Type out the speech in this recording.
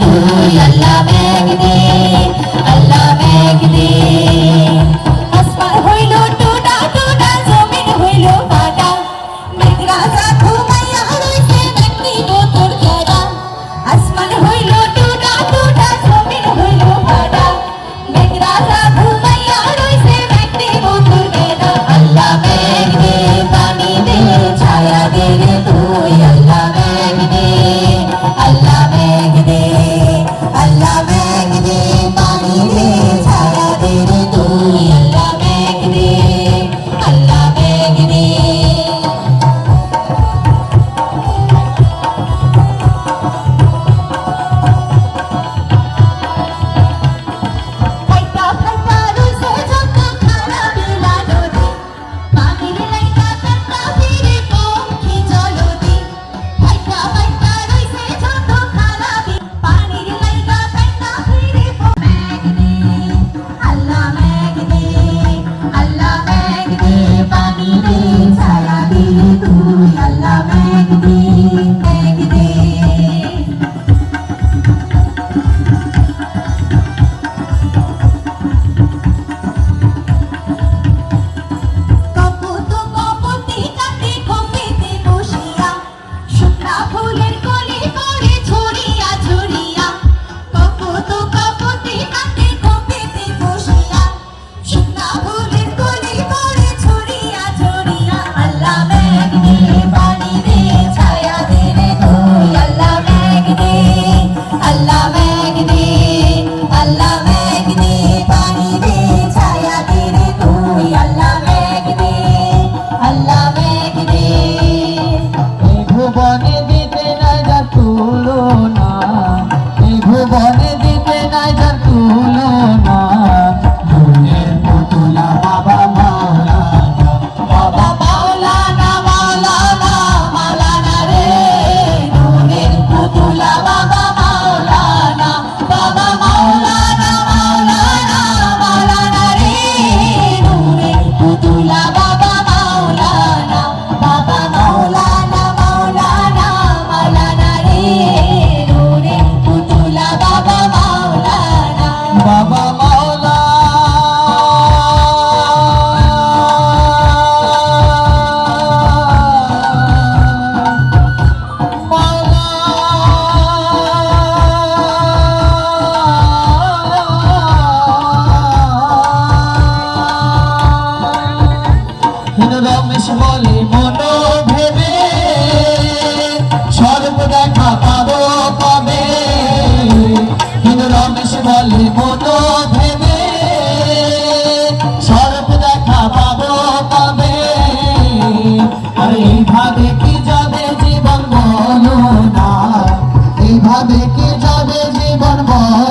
aleluya, la ตัวใหญ่ ভুবনে রমেশ বলে ভেবে সর্ব দেখা পাবে কিন্তু রমেশ বলে, মন ভেবে সর্ব দেখা পাবে আর, এইভাবে কি যাবে জীবন বলো না। এইভাবে কি যাবে জীবন বলো